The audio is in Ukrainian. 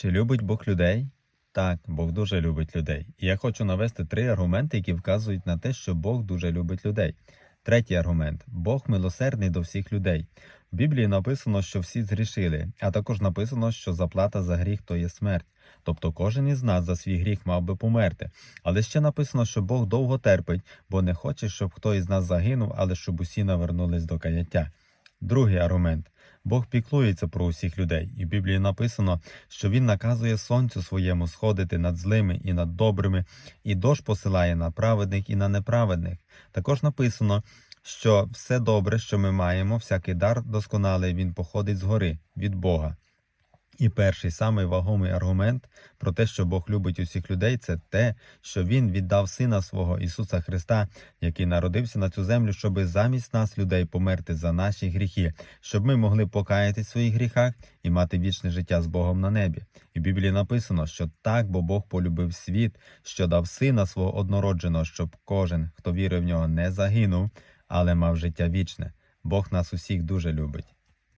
Чи любить Бог людей? Так, Бог дуже любить людей. І я хочу навести три аргументи, які вказують на те, що Бог дуже любить людей. Третій аргумент: Бог милосердний до всіх людей. В Біблії написано, що всі згрішили, а також написано, що заплата за гріх то є смерть. Тобто кожен із нас за свій гріх мав би померти. Але ще написано, що Бог довго терпить, бо не хоче, щоб хто із нас загинув, але щоб усі навернулись до каяття. Другий аргумент. Бог піклується про усіх людей, і в Біблії написано, що Він наказує сонцю своєму сходити над злими і над добрими, і дощ посилає на праведних і на неправедних. Також написано, що все добре, що ми маємо, всякий дар досконалий, він походить згори від Бога. І перший самий вагомий аргумент про те, що Бог любить усіх людей, це те, що Він віддав Сина свого Ісуса Христа, який народився на цю землю, щоби замість нас, людей, померти за наші гріхи, щоб ми могли покаятись в своїх гріхах і мати вічне життя з Богом на небі. І в Біблії написано, що так, бо Бог полюбив світ, що дав Сина свого однородженого, щоб кожен, хто вірив в нього, не загинув, але мав життя вічне. Бог нас усіх дуже любить.